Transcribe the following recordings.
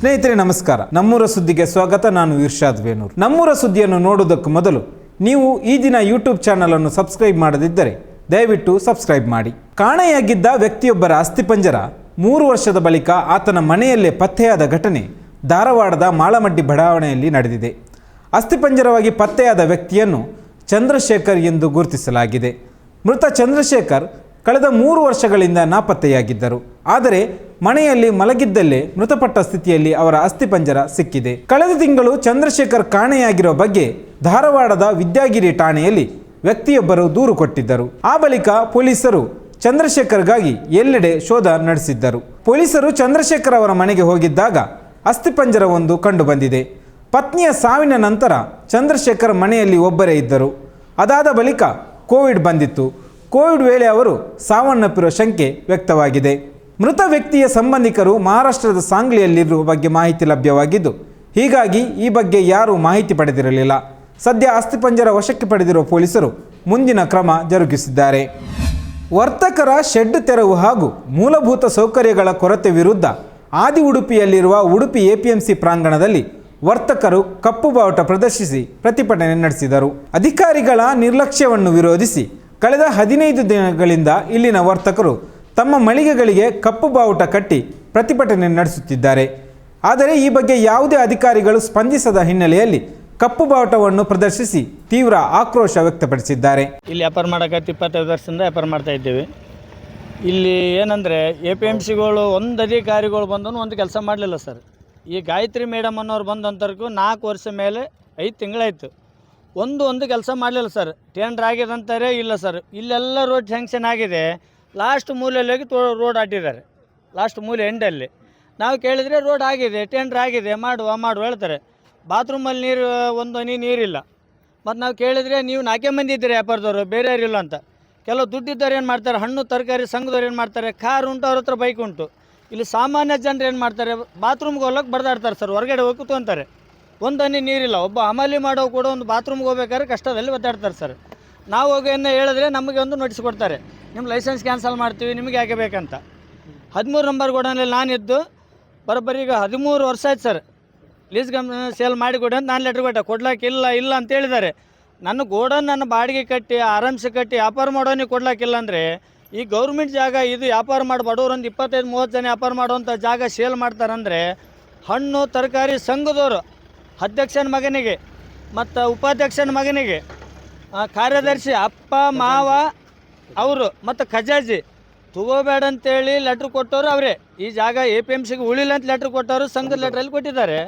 ಸ್ನೇಹಿತರೆ, ನಮಸ್ಕಾರ. ನಮ್ಮೂರ ಸುದ್ದಿಗೆ ಸ್ವಾಗತ. ನಾನು ಇರ್ಷಾದ್ ವೇಣೂರ್. ನಮ್ಮೂರ ಸುದ್ದಿಯನ್ನು ನೋಡುವುದಕ್ಕೂ ಮೊದಲು ನೀವು ಈ ದಿನ ಯೂಟ್ಯೂಬ್ ಚಾನಲ್ ಅನ್ನು ಸಬ್ಸ್ಕ್ರೈಬ್ ಮಾಡದಿದ್ದರೆ ದಯವಿಟ್ಟು ಸಬ್ಸ್ಕ್ರೈಬ್ ಮಾಡಿ. ಕಾಣೆಯಾಗಿದ್ದ ವ್ಯಕ್ತಿಯೊಬ್ಬರ ಅಸ್ಥಿಪಂಜರ ಮೂರು ವರ್ಷದ ಬಳಿಕ ಆತನ ಮನೆಯಲ್ಲೇ ಪತ್ತೆಯಾದ ಘಟನೆ ಧಾರವಾಡದ ಮಾಳಮಡ್ಡಿ ಬಡಾವಣೆಯಲ್ಲಿ ನಡೆದಿದೆ. ಅಸ್ಥಿಪಂಜರವಾಗಿ ಪತ್ತೆಯಾದ ವ್ಯಕ್ತಿಯನ್ನು ಚಂದ್ರಶೇಖರ್ ಎಂದು ಗುರುತಿಸಲಾಗಿದೆ. ಮೃತ ಚಂದ್ರಶೇಖರ್ ಕಳೆದ ಮೂರು ವರ್ಷಗಳಿಂದ ನಾಪತ್ತೆಯಾಗಿದ್ದರು. ಆದರೆ ಮನೆಯಲ್ಲಿ ಮಲಗಿದ್ದಲ್ಲೇ ಮೃತಪಟ್ಟ ಸ್ಥಿತಿಯಲ್ಲಿ ಅವರ ಅಸ್ಥಿಪಂಜರ ಸಿಕ್ಕಿದೆ. ಕಳೆದ ತಿಂಗಳು ಚಂದ್ರಶೇಖರ್ ಕಾಣೆಯಾಗಿರೋ ಬಗ್ಗೆ ಧಾರವಾಡದ ವಿದ್ಯಾಗಿರಿ ಠಾಣೆಯಲ್ಲಿ ವ್ಯಕ್ತಿಯೊಬ್ಬರು ದೂರು ಕೊಟ್ಟಿದ್ದರು. ಆ ಬಳಿಕ ಪೊಲೀಸರು ಚಂದ್ರಶೇಖರ್ಗಾಗಿ ಎಲ್ಲೆಡೆ ಶೋಧ ನಡೆಸಿದ್ದರು. ಪೊಲೀಸರು ಚಂದ್ರಶೇಖರ್ ಅವರ ಮನೆಗೆ ಹೋಗಿದ್ದಾಗ ಅಸ್ಥಿಪಂಜರವೊಂದು ಕಂಡುಬಂದಿದೆ ಪತ್ನಿಯ ಸಾವಿನ ನಂತರ ಚಂದ್ರಶೇಖರ್ ಮನೆಯಲ್ಲಿ ಒಬ್ಬರೇ ಇದ್ದರು. ಅದಾದ ಬಳಿಕ ಕೋವಿಡ್ ಬಂದಿತ್ತು. ಕೋವಿಡ್ ವೇಳೆ ಅವರು ಸಾವನ್ನಪ್ಪಿರುವ ಶಂಕೆ ವ್ಯಕ್ತವಾಗಿದೆ. ಮೃತ ವ್ಯಕ್ತಿಯ ಸಂಬಂಧಿಕರು ಮಹಾರಾಷ್ಟ್ರದ ಸಾಂಗ್ಲಿಯಲ್ಲಿರುವ ಬಗ್ಗೆ ಮಾಹಿತಿ ಲಭ್ಯವಾಗಿದ್ದು, ಹೀಗಾಗಿ ಈ ಬಗ್ಗೆ ಯಾರೂ ಮಾಹಿತಿ ಪಡೆದಿರಲಿಲ್ಲ. ಸದ್ಯ ಅಸ್ಥಿಪಂಜರ ವಶಕ್ಕೆ ಪಡೆದಿರುವ ಪೊಲೀಸರು ಮುಂದಿನ ಕ್ರಮ ಜರುಗಿಸಿದ್ದಾರೆ. ವರ್ತಕರ ಶೆಡ್ ತೆರವು ಹಾಗೂ ಮೂಲಭೂತ ಸೌಕರ್ಯಗಳ ಕೊರತೆ ವಿರುದ್ಧ ಆದಿ ಉಡುಪಿಯಲ್ಲಿರುವ ಉಡುಪಿ ಎಪಿಎಂಸಿ ಪ್ರಾಂಗಣದಲ್ಲಿ ವರ್ತಕರು ಕಪ್ಪು ಬಾವುಟ ಪ್ರದರ್ಶಿಸಿ ಪ್ರತಿಭಟನೆ ನಡೆಸಿದರು. ಅಧಿಕಾರಿಗಳ ನಿರ್ಲಕ್ಷ್ಯವನ್ನು ವಿರೋಧಿಸಿ ಕಳೆದ ಹದಿನೈದು ದಿನಗಳಿಂದ ಇಲ್ಲಿನ ವರ್ತಕರು ತಮ್ಮ ಮಳಿಗೆಗಳಿಗೆ ಕಪ್ಪು ಬಾವುಟ ಕಟ್ಟಿ ಪ್ರತಿಭಟನೆ ನಡೆಸುತ್ತಿದ್ದಾರೆ. ಆದರೆ ಈ ಬಗ್ಗೆ ಯಾವುದೇ ಅಧಿಕಾರಿಗಳು ಸ್ಪಂದಿಸದ ಹಿನ್ನೆಲೆಯಲ್ಲಿ ಕಪ್ಪು ಬಾವುಟವನ್ನು ಪ್ರದರ್ಶಿಸಿ ತೀವ್ರ ಆಕ್ರೋಶ ವ್ಯಕ್ತಪಡಿಸಿದ್ದಾರೆ. ಇಲ್ಲಿ ವ್ಯಾಪಾರ ಮಾಡೋಕೆ ಇಪ್ಪತ್ತೈದು ವರ್ಷದಿಂದ ವ್ಯಾಪಾರ ಮಾಡ್ತಾ ಇದ್ದೇವೆ. ಇಲ್ಲಿ ಏನಂದರೆ ಎ ಪಿ ಎಂ ಸಿಗಳು ಒಂದು ಅಧಿಕಾರಿಗಳು ಬಂದು ಒಂದು ಕೆಲಸ ಮಾಡಲಿಲ್ಲ ಸರ್. ಈ ಗಾಯತ್ರಿ ಮೇಡಮ್ ಅನ್ನೋರು ಬಂದಂತರ್ಗೂ ನಾಲ್ಕು ವರ್ಷ ಮೇಲೆ ಐದು ತಿಂಗಳಾಯಿತು. ಒಂದು ಒಂದು ಕೆಲಸ ಮಾಡಲಿಲ್ಲ ಸರ್ ಟೆಂಡ್ರ್ ಆಗಿದೆ ಅಂತಾರೆ ಇಲ್ಲ ಸರ್ ಇಲ್ಲೆಲ್ಲ ರೋಡ್ ಸ್ಯಾಂಕ್ಷನ್ ಆಗಿದೆ. ಲಾಸ್ಟ್ ಮೂಲೆಯಲ್ಲಿ ಹೋಗಿ ತೋ ರೋಡ್ ಆಟಿದ್ದಾರೆ. ಲಾಸ್ಟ್ ಮೂಲೆ ಎಂಡಲ್ಲಿ ನಾವು ಕೇಳಿದರೆ ರೋಡ್ ಆಗಿದೆ ಟೆಂಡ್ರ್ ಆಗಿದೆ, ಮಾಡುವ ಮಾಡುವ ಹೇಳ್ತಾರೆ. ಬಾತ್ರೂಮಲ್ಲಿ ನೀರು, ಒಂದು ಹನಿ ನೀರಿಲ್ಲ. ಮತ್ತು ನಾವು ಕೇಳಿದರೆ ನೀವು ನಾಲ್ಕೇ ಮಂದಿ ಇದ್ದೀರಿ ವ್ಯಾಪಾರದವರು ಬೇರೆಯವ್ರು ಇಲ್ಲ ಅಂತ. ಕೆಲವು ದುಡ್ಡಿದ್ದವ್ರು ಏನು ಮಾಡ್ತಾರೆ? ಹಣ್ಣು, ತರಕಾರಿ ಸಂಘದವ್ರು ಏನು ಮಾಡ್ತಾರೆ? ಕಾರ್ ಉಂಟು, ಅವ್ರ ಹತ್ರ ಬೈಕ್ ಉಂಟು. ಇಲ್ಲಿ ಸಾಮಾನ್ಯ ಜನರು ಏನು ಮಾಡ್ತಾರೆ? ಬಾತ್ರೂಮ್ಗೆ ಹೋಗೋಕೆ ಬಡ್ದಾಡ್ತಾರೆ ಸರ್ ಹೊರಗಡೆ ಹೋಗಿ ಕೂತ್ಕೊಂತಾರೆ. ಒಂದು ಹನಿ ನೀರಿಲ್ಲ. ಒಬ್ಬ ಅಮಲಿ ಮಾಡೋ ಕೂಡ ಒಂದು ಬಾತ್ರೂಮ್ಗೆ ಹೋಗ್ಬೇಕಾದ್ರೆ ಕಷ್ಟದಲ್ಲಿ ಒದ್ದಾಡ್ತಾರೆ ಸರ್ ನಾವು ಹೋಗಿ ಏನು ಹೇಳಿದ್ರೆ ನಮಗೆ ಒಂದು ನೋಟಿಸ್ ಕೊಡ್ತಾರೆ. ನಿಮ್ಮ ಲೈಸೆನ್ಸ್ ಕ್ಯಾನ್ಸಲ್ ಮಾಡ್ತೀವಿ, ನಿಮಗೆ ಯಾಕೆ ಬೇಕಂತ. ಹದಿಮೂರು ನಂಬರ್ ಗೋಡನಲ್ಲಿ ನಾನಿದ್ದು ಬರೋಬ್ಬರಿ ಈಗ ಹದಿಮೂರು ವರ್ಷ ಆಯ್ತು ಸರ್ ಲೀಸ್ ಗಮ್ ಸೇಲ್ ಮಾಡಿ ಕೊಡಿ ಅಂತ ನಾನು ಲೆಟ್ರ್ ಕೊಟ್ಟೆ. ಕೊಡ್ಲಾಕೆ ಇಲ್ಲ ಅಂತ ಹೇಳಿದ್ದಾರೆ. ನನ್ನ ಗೋಡನ್ ನನ್ನ ಬಾಡಿಗೆ ಕಟ್ಟಿ, ಆರಾಮ್ಸೆ ಕಟ್ಟಿ ವ್ಯಾಪಾರ ಮಾಡೋನಿಗೆ ಕೊಡ್ಲಾಕಿಲ್ಲ ಅಂದರೆ, ಈ ಗೌರ್ಮೆಂಟ್ ಜಾಗ ಇದು ವ್ಯಾಪಾರ ಮಾಡಿ, ಬಡವ್ರು ಒಂದು ಇಪ್ಪತ್ತೈದು, ಮೂವತ್ತು ಜನ ವ್ಯಾಪಾರ ಮಾಡುವಂಥ ಜಾಗ ಸೇಲ್ ಮಾಡ್ತಾರಂದರೆ, ಹಣ್ಣು, ತರಕಾರಿ, ಸಂಘದವರು ಅಧ್ಯಕ್ಷನ ಮಗನಿಗೆ ಮತ್ತು ಉಪಾಧ್ಯಕ್ಷನ ಮಗನಿಗೆ ಕಾರ್ಯದರ್ಶಿ ಅಪ್ಪ ಮಾವ ಅವರು ಮತ್ತು ಖಜಾಜಿ ತಗೋಬೇಡ ಅಂತೇಳಿ ಲೆಟ್ರ್ ಕೊಟ್ಟವರು ಅವರೇ. ಈ ಜಾಗ ಎ ಪಿ ಎಂ ಸಿಗೆ ಉಳಿಲ್ಲ ಅಂತ ಲೆಟ್ರ್ ಕೊಟ್ಟವರು ಸಂಘದ ಲೆಟ್ರಲ್ಲಿ ಕೊಟ್ಟಿದ್ದಾರೆ.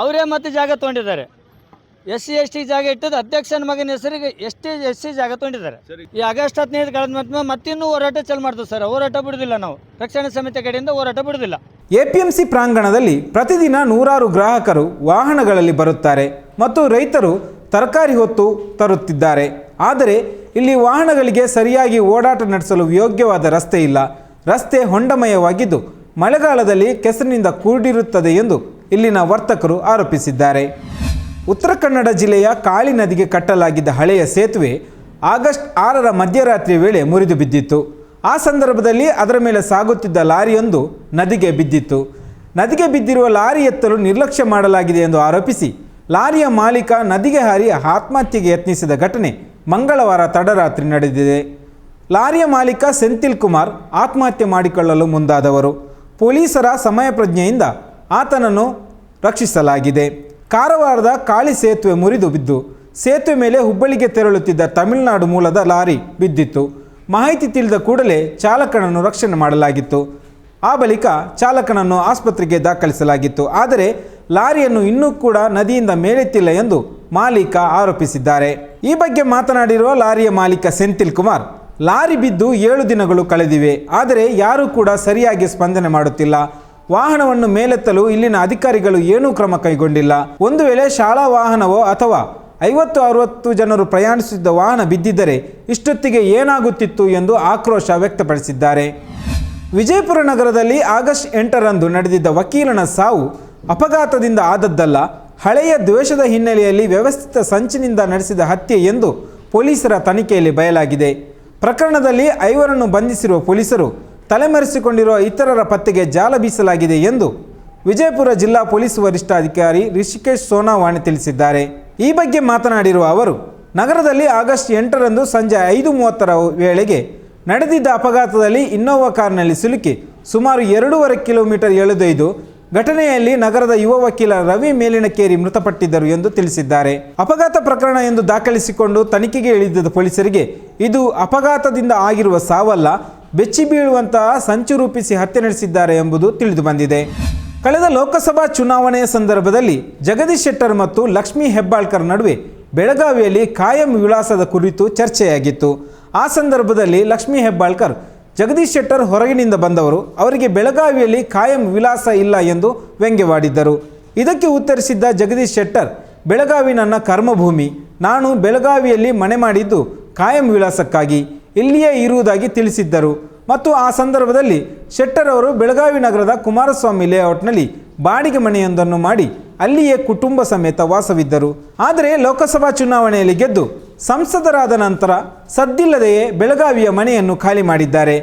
ಅವರೇ ಮತ್ತೆ ಜಾಗ ತೊಗೊಂಡಿದ್ದಾರೆ. ಎಸ್ ಸಿ ಎಸ್ ಟಿ ಜಾಗ ಇಟ್ಟದ್ದು ಅಧ್ಯಕ್ಷನ ಮಗನ ಹೆಸರಿಗೆ ಎಸ್ ಟಿ ಎಸ್ ಸಿ ಜಾಗ ತೊಗೊಂಡಿದ್ದಾರೆ. ಈ ಆಗಸ್ಟ್ ಹದಿನೈದು ಕಳೆದ ಮತ್ತೆ ಮತ್ತಿನ್ನೂ ಹೋರಾಟ ಚಾಲು ಮಾಡ್ತೇವೆ ಸರ್. ಹೋರಾಟ ಬಿಡುದಿಲ್ಲ ನಾವು. ರಕ್ಷಣಾ ಸಮಿತಿ ಕಡೆಯಿಂದ ಹೋರಾಟ ಬಿಡುದಿಲ್ಲ. ಎಪಿಎಂಸಿ ಪ್ರಾಂಗಣದಲ್ಲಿ ಪ್ರತಿದಿನ ನೂರಾರು ಗ್ರಾಹಕರು ವಾಹನಗಳಲ್ಲಿ ಬರುತ್ತಾರೆ ಮತ್ತು ರೈತರು ತರಕಾರಿ ಹೊತ್ತು ತರುತ್ತಿದ್ದಾರೆ. ಆದರೆ ಇಲ್ಲಿ ವಾಹನಗಳಿಗೆ ಸರಿಯಾಗಿ ಓಡಾಟ ನಡೆಸಲು ಯೋಗ್ಯವಾದ ರಸ್ತೆ ಇಲ್ಲ. ರಸ್ತೆ ಹೊಂಡಮಯವಾಗಿದ್ದು ಮಳೆಗಾಲದಲ್ಲಿ ಕೆಸರಿನಿಂದ ಕೂಡಿರುತ್ತದೆ ಎಂದು ಇಲ್ಲಿನ ವರ್ತಕರು ಆರೋಪಿಸಿದ್ದಾರೆ. ಉತ್ತರ ಕನ್ನಡ ಜಿಲ್ಲೆಯ ಕಾಳಿ ನದಿಗೆ ಕಟ್ಟಲಾಗಿದ್ದ ಹಳೆಯ ಸೇತುವೆ ಆಗಸ್ಟ್ ಆರರ ಮಧ್ಯರಾತ್ರಿ ವೇಳೆ ಮುರಿದು ಬಿದ್ದಿತ್ತು. ಆ ಸಂದರ್ಭದಲ್ಲಿ ಅದರ ಮೇಲೆ ಸಾಗುತ್ತಿದ್ದ ಲಾರಿಯೊಂದು ನದಿಗೆ ಬಿದ್ದಿತ್ತು. ನದಿಗೆ ಬಿದ್ದಿರುವ ಲಾರಿ ಎತ್ತಲು ನಿರ್ಲಕ್ಷ್ಯ ಮಾಡಲಾಗಿದೆ ಎಂದು ಆರೋಪಿಸಿ, ಲಾರಿಯ ಮಾಲೀಕ ನದಿಗೆ ಹಾರಿ ಆತ್ಮಹತ್ಯೆಗೆ ಯತ್ನಿಸಿದ ಘಟನೆ ಮಂಗಳವಾರ ತಡರಾತ್ರಿ ನಡೆದಿದೆ. ಲಾರಿಯ ಮಾಲೀಕ ಸೆಂಥಿಲ್ ಕುಮಾರ್ ಆತ್ಮಹತ್ಯೆ ಮಾಡಿಕೊಳ್ಳಲು ಮುಂದಾದವರು. ಪೊಲೀಸರ ಸಮಯ ಪ್ರಜ್ಞೆಯಿಂದ ಆತನನ್ನು ರಕ್ಷಿಸಲಾಗಿದೆ. ಕಾರವಾರದ ಕಾಳಿ ಸೇತುವೆ ಮುರಿದು ಬಿದ್ದು, ಸೇತುವೆ ಮೇಲೆ ಹುಬ್ಬಳ್ಳಿಗೆ ತೆರಳುತ್ತಿದ್ದ ತಮಿಳುನಾಡು ಮೂಲದ ಲಾರಿ ಬಿದ್ದಿತ್ತು. ಮಾಹಿತಿ ತಿಳಿದ ಕೂಡಲೇ ಚಾಲಕನನ್ನು ರಕ್ಷಣೆ ಮಾಡಲಾಗಿತ್ತು. ಆ ಬಳಿಕ ಚಾಲಕನನ್ನು ಆಸ್ಪತ್ರೆಗೆ ದಾಖಲಿಸಲಾಗಿತ್ತು. ಆದರೆ ಲಾರಿಯನ್ನು ಇನ್ನೂ ಕೂಡ ನದಿಯಿಂದ ಮೇಲೆತ್ತಿಲ್ಲ ಎಂದು ಮಾಲೀಕ ಆರೋಪಿಸಿದ್ದಾರೆ. ಈ ಬಗ್ಗೆ ಮಾತನಾಡಿರುವ ಲಾರಿಯ ಮಾಲೀಕ ಸೆಂಥಿಲ್ ಕುಮಾರ್, ಲಾರಿ ಬಿದ್ದು ಏಳು ದಿನಗಳು ಕಳೆದಿವೆ. ಆದರೆ ಯಾರೂ ಕೂಡ ಸರಿಯಾಗಿ ಸ್ಪಂದನೆ ಮಾಡುತ್ತಿಲ್ಲ. ವಾಹನವನ್ನು ಮೇಲೆತ್ತಲು ಇಲ್ಲಿನ ಅಧಿಕಾರಿಗಳು ಏನೂ ಕ್ರಮ ಕೈಗೊಂಡಿಲ್ಲ. ಒಂದು ವೇಳೆ ಶಾಲಾ ವಾಹನವೋ ಅಥವಾ ಐವತ್ತು ಅರವತ್ತು ಜನರು ಪ್ರಯಾಣಿಸುತ್ತಿದ್ದ ವಾಹನ ಬಿದ್ದಿದ್ದರೆ ಇಷ್ಟೊತ್ತಿಗೆ ಏನಾಗುತ್ತಿತ್ತು ಎಂದು ಆಕ್ರೋಶ ವ್ಯಕ್ತಪಡಿಸಿದ್ದಾರೆ. ವಿಜಯಪುರ ನಗರದಲ್ಲಿ ಆಗಸ್ಟ್ ಎಂಟರಂದು ನಡೆದಿದ್ದ ವಕೀಲನ ಸಾವು ಅಪಘಾತದಿಂದ ಆದದ್ದಲ್ಲ, ಹಳೆಯ ದ್ವೇಷದ ಹಿನ್ನೆಲೆಯಲ್ಲಿ ವ್ಯವಸ್ಥಿತ ಸಂಚಿನಿಂದ ನಡೆಸಿದ ಹತ್ಯೆ ಎಂದು ಪೊಲೀಸರ ತನಿಖೆಯಲ್ಲಿ ಬಯಲಾಗಿದೆ. ಪ್ರಕರಣದಲ್ಲಿ ಐವರನ್ನು ಬಂಧಿಸಿರುವ ಪೊಲೀಸರು ತಲೆಮರೆಸಿಕೊಂಡಿರುವ ಇತರರ ಪತ್ತೆಗೆ ಜಾಲ ಬೀಸಲಾಗಿದೆ ಎಂದು ವಿಜಯಪುರ ಜಿಲ್ಲಾ ಪೊಲೀಸ್ ವರಿಷ್ಠಾಧಿಕಾರಿ ರಿಷಿಕೇಶ್ ಸೋನಾವಾಣಿ ತಿಳಿಸಿದ್ದಾರೆ. ಈ ಬಗ್ಗೆ ಮಾತನಾಡಿರುವ ಅವರು, ನಗರದಲ್ಲಿ ಆಗಸ್ಟ್ ಎಂಟರಂದು ಸಂಜೆ ಐದು ಮೂವತ್ತರ ವೇಳೆಗೆ ನಡೆದಿದ್ದ ಅಪಘಾತದಲ್ಲಿ ಇನ್ನೋವಾ ಕಾರ್ನಲ್ಲಿ ಸಿಲುಕಿ ಸುಮಾರು ಎರಡೂವರೆ ಕಿಲೋಮೀಟರ್ ಎಳೆದೊಯ್ದು ಘಟನೆಯಲ್ಲಿ ನಗರದ ಯುವ ವಕೀಲ ರವಿ ಮೇಲಿನಕೇರಿ ಮೃತಪಟ್ಟಿದ್ದರು ಎಂದು ತಿಳಿಸಿದ್ದಾರೆ. ಅಪಘಾತ ಪ್ರಕರಣ ಎಂದು ದಾಖಲಿಸಿಕೊಂಡು ತನಿಖೆಗೆ ಇಳಿದಿದ್ದ ಪೊಲೀಸರಿಗೆ ಇದು ಅಪಘಾತದಿಂದ ಆಗಿರುವ ಸಾವಲ್ಲ ಬೆಚ್ಚಿ ಬೀಳುವಂತಹ ಸಂಚು ರೂಪಿಸಿ ಹತ್ಯೆ ನಡೆಸಿದ್ದಾರೆ ಎಂಬುದು ತಿಳಿದು ಬಂದಿದೆ ಕಳೆದ ಲೋಕಸಭಾ ಚುನಾವಣೆಯ ಸಂದರ್ಭದಲ್ಲಿ ಜಗದೀಶ್ ಶೆಟ್ಟರ್ ಮತ್ತು ಲಕ್ಷ್ಮೀ ಹೆಬ್ಬಾಳ್ಕರ್ ನಡುವೆ ಬೆಳಗಾವಿಯಲ್ಲಿ ಕಾಯಂ ವಿಳಾಸದ ಕುರಿತು ಚರ್ಚೆಯಾಗಿತ್ತು. ಆ ಸಂದರ್ಭದಲ್ಲಿ ಲಕ್ಷ್ಮೀ ಹೆಬ್ಬಾಳ್ಕರ್, ಜಗದೀಶ್ ಶೆಟ್ಟರ್ ಹೊರಗಿನಿಂದ ಬಂದವರು, ಅವರಿಗೆ ಬೆಳಗಾವಿಯಲ್ಲಿ ಕಾಯಂ ವಿಳಾಸ ಇಲ್ಲ ಎಂದು ವ್ಯಂಗ್ಯವಾಡಿದ್ದರು. ಇದಕ್ಕೆ ಉತ್ತರಿಸಿದ್ದ ಜಗದೀಶ್ ಶೆಟ್ಟರ್, ಬೆಳಗಾವಿ ನನ್ನ ಕರ್ಮಭೂಮಿ, ನಾನು ಬೆಳಗಾವಿಯಲ್ಲಿ ಮನೆ ಮಾಡಿದ್ದು ಕಾಯಂ ವಿಳಾಸಕ್ಕಾಗಿ, ಇಲ್ಲಿಯೇ ಇರುವುದಾಗಿ ತಿಳಿಸಿದ್ದರು. ಮತ್ತು ಆ ಸಂದರ್ಭದಲ್ಲಿ ಶೆಟ್ಟರ್ ಅವರು ಬೆಳಗಾವಿ ನಗರದ ಕುಮಾರಸ್ವಾಮಿ ಲೇಔಟ್ನಲ್ಲಿ ಬಾಡಿಗೆ ಮನೆಯೊಂದನ್ನು ಮಾಡಿ ಅಲ್ಲಿಯೇ ಕುಟುಂಬ ಸಮೇತ ವಾಸವಿದ್ದರು. ಆದರೆ ಲೋಕಸಭಾ ಚುನಾವಣೆಯಲ್ಲಿ ಗೆದ್ದು ಸಂಸದರಾದ ನಂತರ ಸದ್ದಿಲ್ಲದೆಯೇ ಬೆಳಗಾವಿಯ ಮನೆಯನ್ನು ಖಾಲಿ ಮಾಡಿದ್ದಾರೆ.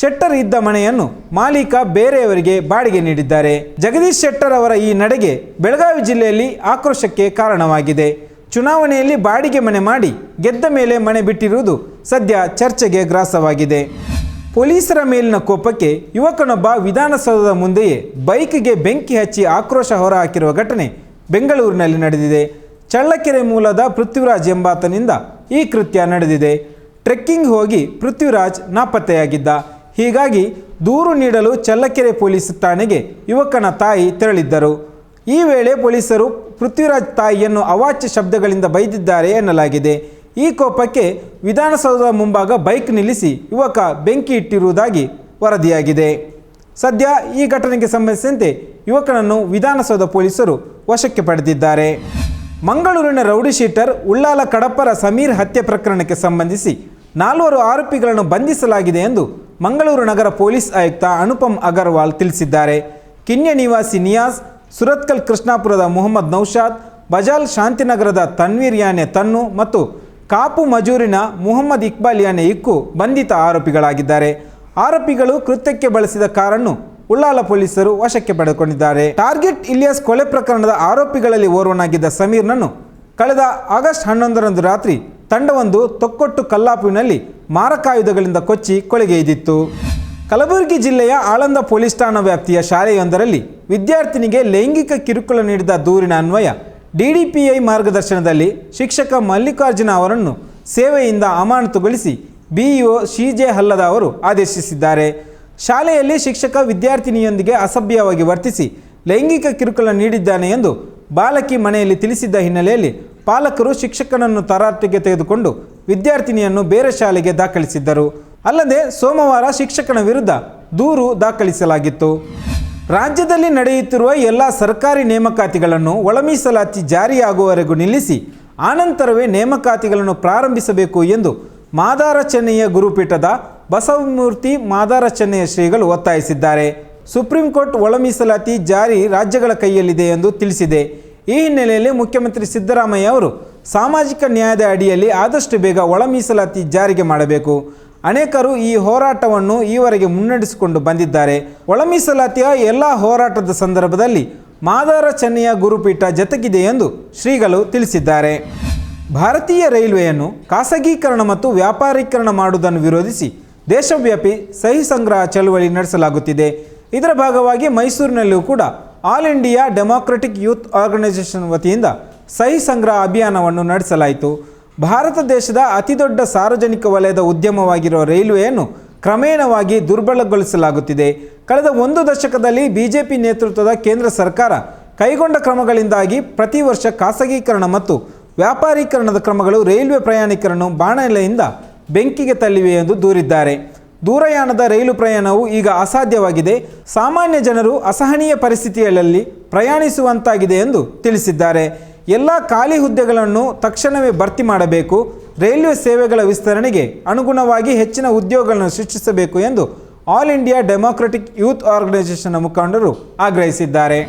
ಶೆಟ್ಟರ್ ಇದ್ದ ಮನೆಯನ್ನು ಮಾಲೀಕ ಬೇರೆಯವರಿಗೆ ಬಾಡಿಗೆ ನೀಡಿದ್ದಾರೆ. ಜಗದೀಶ್ ಶೆಟ್ಟರ್ ಅವರ ಈ ನಡೆಗೆ ಬೆಳಗಾವಿ ಜಿಲ್ಲೆಯಲ್ಲಿ ಆಕ್ರೋಶಕ್ಕೆ ಕಾರಣವಾಗಿದೆ. ಚುನಾವಣೆಯಲ್ಲಿ ಬಾಡಿಗೆ ಮನೆ ಮಾಡಿ ಗೆದ್ದ ಮೇಲೆ ಮನೆ ಬಿಟ್ಟಿರುವುದು ಸದ್ಯ ಚರ್ಚೆಗೆ ಗ್ರಾಸವಾಗಿದೆ. ಪೊಲೀಸರ ಮೇಲಿನ ಕೋಪಕ್ಕೆ ಯುವಕನೊಬ್ಬ ವಿಧಾನಸೌಧದ ಮುಂದೆಯೇ ಬೈಕ್ಗೆ ಬೆಂಕಿ ಹಚ್ಚಿ ಆಕ್ರೋಶ ಹೊರಹಾಕಿರುವ ಘಟನೆ ಬೆಂಗಳೂರಿನಲ್ಲಿ ನಡೆದಿದೆ. ಚಳ್ಳಕೆರೆ ಮೂಲದ ಪೃಥ್ವಿರಾಜ್ ಎಂಬಾತನಿಂದ ಈ ಕೃತ್ಯ ನಡೆದಿದೆ. ಟ್ರೆಕ್ಕಿಂಗ್ ಹೋಗಿ ಪೃಥ್ವಿರಾಜ್ ನಾಪತ್ತೆಯಾಗಿದ್ದ. ಹೀಗಾಗಿ ದೂರು ನೀಡಲು ಚಳ್ಳಕೆರೆ ಪೊಲೀಸ್ ಠಾಣೆಗೆ ಯುವಕನ ತಾಯಿ ತೆರಳಿದ್ದರು. ಈ ವೇಳೆ ಪೊಲೀಸರು ಪೃಥ್ವಿರಾಜ್ ತಾಯಿಯನ್ನು ಅವಾಚ್ಯ ಶಬ್ದಗಳಿಂದ ಬೈದಿದ್ದಾರೆ ಎನ್ನಲಾಗಿದೆ. ಈ ಕೋಪಕ್ಕೆ ವಿಧಾನಸೌಧದ ಮುಂಭಾಗ ಬೈಕ್ ನಿಲ್ಲಿಸಿ ಯುವಕ ಬೆಂಕಿ ಇಟ್ಟಿರುವುದಾಗಿ ವರದಿಯಾಗಿದೆ. ಸದ್ಯ ಈ ಘಟನೆಗೆ ಸಂಬಂಧಿಸಿದಂತೆ ಯುವಕನನ್ನು ವಿಧಾನಸೌಧ ಪೊಲೀಸರು ವಶಕ್ಕೆ ಪಡೆದಿದ್ದಾರೆ. ಮಂಗಳೂರಿನ ರೌಡಿ ಶೀಟರ್ ಉಳ್ಳಾಲ ಕಡಪ್ಪರ ಸಮೀರ್ ಹತ್ಯೆ ಪ್ರಕರಣಕ್ಕೆ ಸಂಬಂಧಿಸಿ ನಾಲ್ವರು ಆರೋಪಿಗಳನ್ನು ಬಂಧಿಸಲಾಗಿದೆ ಎಂದು ಮಂಗಳೂರು ನಗರ ಪೊಲೀಸ್ ಆಯುಕ್ತ ಅನುಪಮ್ ಅಗರ್ವಾಲ್ ತಿಳಿಸಿದ್ದಾರೆ. ಕಿನ್ಯ ನಿವಾಸಿ ನಿಯಾಸ್ ಸುರತ್ಕಲ್ ಕೃಷ್ಣಾಪುರದ ಮೊಹಮ್ಮದ್ ನೌಶಾದ್, ಬಜಾಲ್ ಶಾಂತಿನಗರದ ತನ್ವೀರ್ ಯಾನೆ ತನ್ನು ಮತ್ತು ಕಾಪು ಮಜೂರಿನ ಮುಹಮ್ಮದ್ ಇಕ್ಬಾಲ್ ಯಾನೆ ಇಕ್ಕು ಬಂಧಿತ ಆರೋಪಿಗಳಾಗಿದ್ದಾರೆ. ಆರೋಪಿಗಳು ಕೃತ್ಯಕ್ಕೆ ಬಳಸಿದ ಕಾರನ್ನು ಉಳ್ಳಾಲ ಪೊಲೀಸರು ವಶಕ್ಕೆ ಪಡೆದುಕೊಂಡಿದ್ದಾರೆ. ಟಾರ್ಗೆಟ್ ಇಲಿಯಾಸ್ ಕೊಲೆ ಪ್ರಕರಣದ ಆರೋಪಿಗಳಲ್ಲಿ ಓರ್ವನಾಗಿದ್ದ ಸಮೀರ್ನನ್ನು ಕಳೆದ ಆಗಸ್ಟ್ ಹನ್ನೊಂದರಂದು ರಾತ್ರಿ ತಂಡವೊಂದು ತೊಕ್ಕೊಟ್ಟು ಕಲ್ಲಾಪುವಿನಲ್ಲಿ ಮಾರಕಾಯುಧಗಳಿಂದ ಕೊಚ್ಚಿ ಕೊಲೆಗೈದಿತ್ತು ಕಲಬುರಗಿ ಜಿಲ್ಲೆಯ ಆಳಂದ ಪೊಲೀಸ್ ಠಾಣಾ ವ್ಯಾಪ್ತಿಯ ಶಾಲೆಯೊಂದರಲ್ಲಿ ವಿದ್ಯಾರ್ಥಿನಿಗೆ ಲೈಂಗಿಕ ಕಿರುಕುಳ ನೀಡಿದ ದೂರಿನ ಅನ್ವಯ ಡಿಡಿಪಿಐ ಮಾರ್ಗದರ್ಶನದಲ್ಲಿ ಶಿಕ್ಷಕ ಮಲ್ಲಿಕಾರ್ಜುನ ಅವರನ್ನು ಸೇವೆಯಿಂದ ಅಮಾನತುಗೊಳಿಸಿ ಬಿಇಒ ಶಿಜೆ ಹಲ್ಲದ ಅವರು ಆದೇಶಿಸಿದ್ದಾರೆ. ಶಾಲೆಯಲ್ಲಿ ಶಿಕ್ಷಕ ವಿದ್ಯಾರ್ಥಿನಿಯೊಂದಿಗೆ ಅಸಭ್ಯವಾಗಿ ವರ್ತಿಸಿ ಲೈಂಗಿಕ ಕಿರುಕುಳ ನೀಡಿದ್ದಾನೆ ಎಂದು ಬಾಲಕಿ ಮನೆಯಲ್ಲಿ ತಿಳಿಸಿದ್ದ ಹಿನ್ನೆಲೆಯಲ್ಲಿ ಪಾಲಕರು ಶಿಕ್ಷಕನನ್ನು ತರಾಟೆಗೆ ತೆಗೆದುಕೊಂಡು ವಿದ್ಯಾರ್ಥಿನಿಯನ್ನು ಬೇರೆ ಶಾಲೆಗೆ ದಾಖಲಿಸಿದ್ದರು. ಅಲ್ಲದೆ ಸೋಮವಾರ ಶಿಕ್ಷಕನ ವಿರುದ್ಧ ದೂರು ದಾಖಲಿಸಲಾಗಿತ್ತು. ರಾಜ್ಯದಲ್ಲಿ ನಡೆಯುತ್ತಿರುವ ಎಲ್ಲ ಸರ್ಕಾರಿ ನೇಮಕಾತಿಗಳನ್ನು ಒಳಮೀಸಲಾತಿ ಜಾರಿಯಾಗುವವರೆಗೂ ನಿಲ್ಲಿಸಿ, ಆನಂತರವೇ ನೇಮಕಾತಿಗಳನ್ನು ಪ್ರಾರಂಭಿಸಬೇಕು ಎಂದು ಮಾದಾರ ಚೆನ್ನಯ್ಯ ಗುರುಪೀಠದ ಬಸವಮೂರ್ತಿ ಮಾದಾರ ಚೆನ್ನಯ್ಯ ಶ್ರೀಗಳು ಒತ್ತಾಯಿಸಿದ್ದಾರೆ. ಸುಪ್ರೀಂ ಕೋರ್ಟ್ ಒಳಮೀಸಲಾತಿ ಜಾರಿ ರಾಜ್ಯಗಳ ಕೈಯಲ್ಲಿದೆ ಎಂದು ತಿಳಿಸಿದೆ. ಈ ಹಿನ್ನೆಲೆಯಲ್ಲಿ ಮುಖ್ಯಮಂತ್ರಿ ಸಿದ್ದರಾಮಯ್ಯ ಅವರು ಸಾಮಾಜಿಕ ನ್ಯಾಯದ ಅಡಿಯಲ್ಲಿ ಆದಷ್ಟು ಬೇಗ ಒಳಮೀಸಲಾತಿ ಜಾರಿಗೆ ಮಾಡಬೇಕು. ಅನೇಕರು ಈ ಹೋರಾಟವನ್ನು ಈವರೆಗೆ ಮುನ್ನಡೆಸಿಕೊಂಡು ಬಂದಿದ್ದಾರೆ. ಒಳಮೀಸಲಾತಿಯ ಎಲ್ಲ ಹೋರಾಟದ ಸಂದರ್ಭದಲ್ಲಿ ಮಾದಾರ ಚೆನ್ನಯ್ಯ ಗುರುಪೀಠ ಜತೆಗಿದೆ ಎಂದು ಶ್ರೀಗಳು ತಿಳಿಸಿದ್ದಾರೆ. ಭಾರತೀಯ ರೈಲ್ವೆಯನ್ನು ಖಾಸಗೀಕರಣ ಮತ್ತು ವ್ಯಾಪಾರೀಕರಣ ಮಾಡುವುದನ್ನು ವಿರೋಧಿಸಿ ದೇಶವ್ಯಾಪಿ ಸಹಿ ಸಂಗ್ರಹ ಚಳವಳಿ ನಡೆಸಲಾಗುತ್ತಿದೆ. ಇದರ ಭಾಗವಾಗಿ ಮೈಸೂರಿನಲ್ಲೂ ಕೂಡ all India democratic youth organisation ವತಿಯಿಂದ ಸಹಿ ಸಂಗ್ರಹ ಅಭಿಯಾನವನ್ನು ನಡೆಸಲಾಯಿತು. ಭಾರತ ದೇಶದ ಅತಿದೊಡ್ಡ ಸಾರ್ವಜನಿಕ ವಲಯದ ಉದ್ಯಮವಾಗಿರುವ ರೈಲ್ವೆಯನ್ನು ಕ್ರಮೇಣವಾಗಿ ದುರ್ಬಲಗೊಳಿಸಲಾಗುತ್ತಿದೆ. ಕಳೆದ ಒಂದು ದಶಕದಲ್ಲಿ ಬಿಜೆಪಿ ನೇತೃತ್ವದ ಕೇಂದ್ರ ಸರ್ಕಾರ ಕೈಗೊಂಡ ಕ್ರಮಗಳಿಂದಾಗಿ ಪ್ರತಿ ವರ್ಷ ಖಾಸಗೀಕರಣ ಮತ್ತು ವ್ಯಾಪಾರೀಕರಣದ ಕ್ರಮಗಳು ರೈಲ್ವೆ ಪ್ರಯಾಣಿಕರನ್ನು ಬಾಣಲೆಯಿಂದ ಬೆಂಕಿಗೆ ತಳ್ಳಿವೆ ಎಂದು ದೂರಿದ್ದಾರೆ. ದೂರಯಾನದ ರೈಲು ಪ್ರಯಾಣವು ಈಗ ಅಸಾಧ್ಯವಾಗಿದೆ. ಸಾಮಾನ್ಯ ಜನರು ಅಸಹನೀಯ ಪರಿಸ್ಥಿತಿಗಳಲ್ಲಿ ಪ್ರಯಾಣಿಸುವಂತಾಗಿದೆ ಎಂದು ತಿಳಿಸಿದ್ದಾರೆ. ಎಲ್ಲ ಖಾಲಿ ಹುದ್ದೆಗಳನ್ನು ತಕ್ಷಣವೇ ಭರ್ತಿ ಮಾಡಬೇಕು. ರೈಲ್ವೆ ಸೇವೆಗಳ ವಿಸ್ತರಣೆಗೆ ಅನುಗುಣವಾಗಿ ಹೆಚ್ಚಿನ ಉದ್ಯೋಗಗಳನ್ನು ಸೃಷ್ಟಿಸಬೇಕು ಎಂದು ಆಲ್ ಇಂಡಿಯಾ ಡೆಮಾಕ್ರೆಟಿಕ್ ಯೂತ್ ಆರ್ಗನೈಸೇಷನ್ನ ಮುಖಂಡರು ಆಗ್ರಹಿಸಿದ್ದಾರೆ.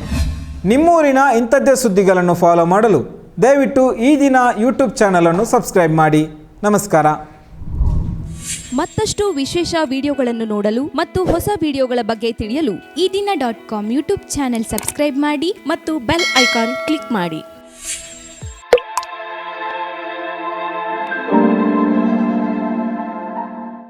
ನಿಮ್ಮೂರಿನ ಇಂಥದ್ದೇ ಸುದ್ದಿಗಳನ್ನು ಫಾಲೋ ಮಾಡಲು ದಯವಿಟ್ಟು ಈ ದಿನ ಯೂಟ್ಯೂಬ್ ಚಾನಲನ್ನು ಸಬ್ಸ್ಕ್ರೈಬ್ ಮಾಡಿ. ನಮಸ್ಕಾರ. ಮತ್ತಷ್ಟು ವಿಶೇಷ ವಿಡಿಯೋಗಳನ್ನು ನೋಡಲು ಮತ್ತು ಹೊಸ ವಿಡಿಯೋಗಳ ಬಗ್ಗೆ ತಿಳಿಯಲು ಈ ದಿನ dot com YouTube channel subscribe ಮಾಡಿ ಮತ್ತು ಬೆಲ್ ಐಕಾನ್ ಕ್ಲಿಕ್ ಮಾಡಿ.